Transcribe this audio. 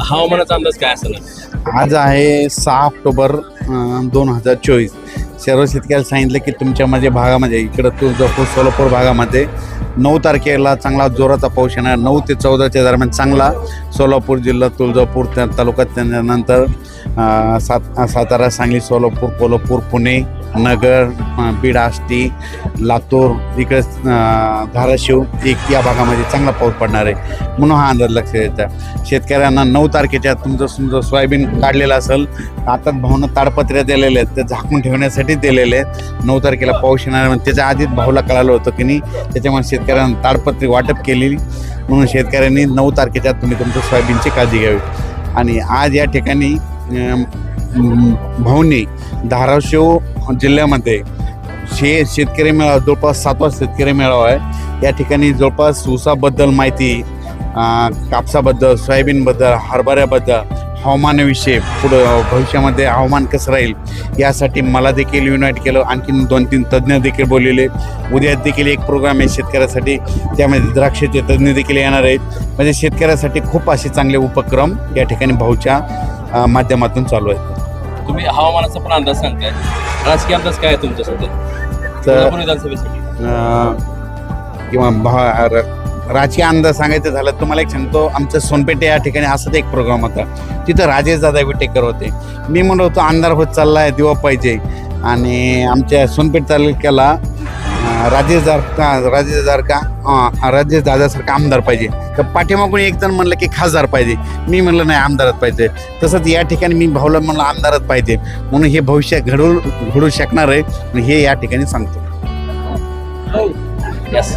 हवामानाचा अंदाज काय असेल? आज आहे सहा ऑक्टोबर दोन हजार चोवीस. सर्व शेतकऱ्याला सांगितलं की तुमच्या माझ्या भागामध्ये इकडं तुळजापूर सोलापूर भागामध्ये नऊ तारखेला चांगला जोराचा पाऊस येणार. नऊ ते चौदाच्या दरम्यान चांगला सोलापूर जिल्हा तुळजापूर त्या तालुक्यात त्यानंतर अं, सात सातारा सांगली सोलापूर कोल्हापूर पुणे नगर बीड आष्टी लातूर इकडे धाराशिव एक या भागामध्ये चांगला पाऊस पडणार आहे. म्हणून हा अंदाज लक्ष येतं शेतकऱ्यांना नऊ तारखेच्या तुमचं समजा सोयाबीन काढलेलं असेल आता भावना ताडपत्र्या दिलेल्या आहेत ते झाकून ठेवण्यासाठी दिलेले आहेत. नऊ तारखेला पाऊस येणार आहे. त्याच्या आधीच भाऊला कळालं होतं की नाही त्याच्यामुळे शेतकऱ्यांना ताडपत्री वाटप केलेली. म्हणून शेतकऱ्यांनी नऊ तारखेच्या आत तुम्ही तुमचं सोयाबीनची काळजी घ्यावी. आणि आज या ठिकाणी भाऊनी धाराशिव जिल्ह्यामध्ये शे शेतकरी मेळावा जवळपास सातवा शेतकरी मेळावा आहे. या ठिकाणी जवळपास ऊसाबद्दल माहिती कापसाबद्दल सोयाबीनबद्दल हरभऱ्याबद्दल हवामानाविषयी पुढं भविष्यामध्ये हवामान कसं राहील यासाठी मला देखील युनाईट केलं. आणखीन दोन तीन तज्ज्ञ देखील बोललेले. उद्या देखील एक प्रोग्राम आहे शेतकऱ्यासाठी. त्यामध्ये द्राक्षाचे तज्ज्ञ देखील येणार आहेत. म्हणजे शेतकऱ्यासाठी खूप असे चांगले उपक्रम या ठिकाणी भाऊच्या माध्यमातून चालू आहेत. तुम्ही हवामानाचा पण अंदाज सांगताय. राजकीय अंदाज काय आहे तुमच्या सध्या कोल्हापूर विधानसभेसाठी. अं, किंवा भा र- राजकीय अंदाज सांगायचं झालं तर तुम्हाला एक सांगतो आमचं सोनपेठे या ठिकाणी असंच एक प्रोग्राम होता. तिथं राजेश दादा विटेकर होते. मी म्हणत होतो अंधार होत चालला आहे दिवा पाहिजे. आणि आमच्या सोनपेठ तालुक्याला राजेश दार राजेश दारका का? राजेश दादासारखा आमदार पाहिजे. तर पाठीमागून एक जण म्हणलं की खासदार पाहिजे. मी म्हणलं नाही आमदारच पाहिजे. तसंच या ठिकाणी मी भाऊला म्हणलं आमदारच पाहिजे. म्हणून हे भविष्य घडवू घडू शकणार आहे. हे या ठिकाणी सांगतो. हो. यस